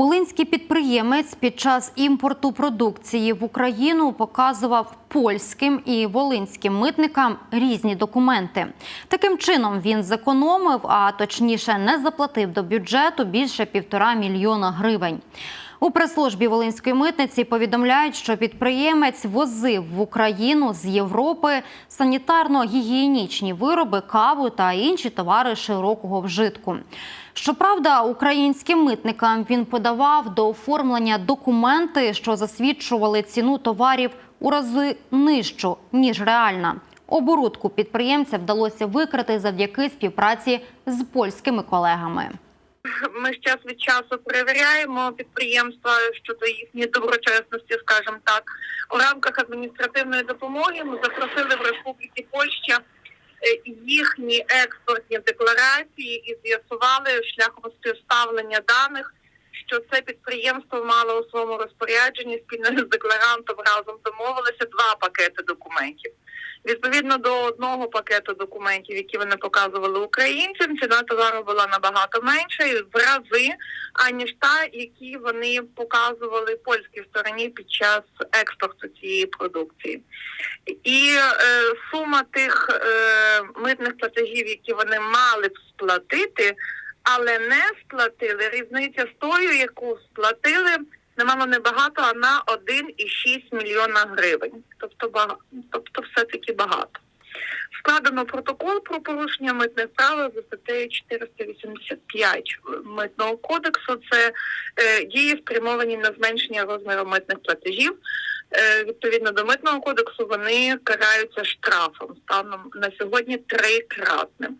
Волинський підприємець під час імпорту продукції в Україну показував польським і волинським митникам різні документи. Таким чином він зекономив, а точніше не заплатив до бюджету більше півтора мільйона гривень. У прес-службі Волинської митниці повідомляють, що підприємець возив в Україну з Європи санітарно-гігієнічні вироби, каву та інші товари широкого вжитку. Щоправда, українським митникам він подавав до оформлення документи, що засвідчували ціну товарів у рази нижчу ніж реальна. Оборудку підприємця вдалося викрити завдяки співпраці з польськими колегами. Ми ж час від часу перевіряємо підприємства щодо їхньої доброчесності, скажімо так. У рамках адміністративної допомоги ми запросили в Республіки Польща е, їхні експортні декларації і з'ясували шляхом співставлення даних, що це підприємство мало у своєму розпорядженні спільно з декларантом разом домовилися два пакети документів. Відповідно до одного пакету документів, які вони показували українцям, ціна товару була набагато менша в рази, аніж та, які вони показували польській стороні під час експорту цієї продукції. І е, сума тих е, митних платежів, які вони мали б сплатити, але не сплатили, різниця з тою, яку сплатили, немало небагато, а на 1,6 мільйона гривень. Тобто, бага... тобто все-таки багато. Складено протокол про порушення митних правил за статтею 485 митного кодексу. Це е, дії спрямовані на зменшення розміру митних платежів. Е, відповідно до митного кодексу вони караються штрафом станом на сьогодні трикратним.